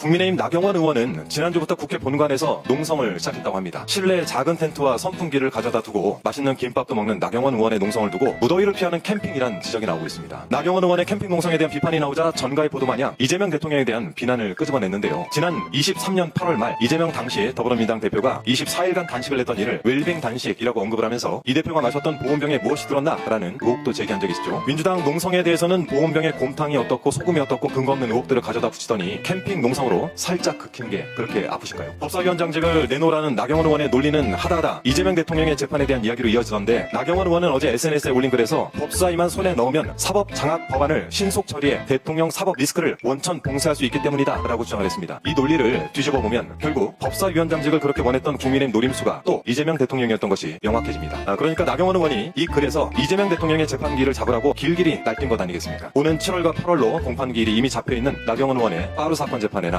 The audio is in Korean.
국민의힘 나경원 의원은 지난주부터 국회 본관에서 농성을 시작했다고 합니다. 실내 작은 텐트와 선풍기를 가져다 두고 맛있는 김밥도 먹는 나경원 의원의 농성을 두고 무더위를 피하는 캠핑이란 지적이 나오고 있습니다. 나경원 의원의 캠핑 농성에 대한 비판이 나오자 전가의 보도 마냥 이재명 대통령에 대한 비난을 끄집어냈는데요. 지난 23년 8월 말 이재명 당시 더불어민주당 대표가 24일간 단식을 했던 이를 웰빙 단식이라고 언급을 하면서 이 대표가 마셨던 보온병에 무엇이 들었나라는 의혹도 제기한 적이 있죠. 민주당 농성에 대해서는 보온병에 곰탕이 어떻고 소금이 어떻고 근거 없는 의혹들을 가져다 붙이더니 캠핑 농성 으로 살짝 긁힌 게 그렇게 아프신가요? 법사위원장직을 내놓으라는 나경원 의원의 논리는 하다하다 이재명 대통령의 재판에 대한 이야기로 이어지던데 나경원 의원은 어제 SNS에 올린 글에서 법사위만 손에 넣으면 사법 장악 법안을 신속 처리해 대통령 사법 리스크를 원천 봉쇄할 수 있기 때문이다 라고 주장을 했습니다. 이 논리를 뒤집어 보면 결국 법사위원장직을 그렇게 원했던 국민의힘 노림수가 또 이재명 대통령이었던 것이 명확해집니다. 아, 그러니까 나경원 의원이 이 글에서 이재명 대통령의 재판기를 잡으라고 길길이 날뛴 것 아니겠습니까? 오는 7월과 8월로 공판기일이 이미 잡혀있는 나경원 의원의 빠루 사건 재판에나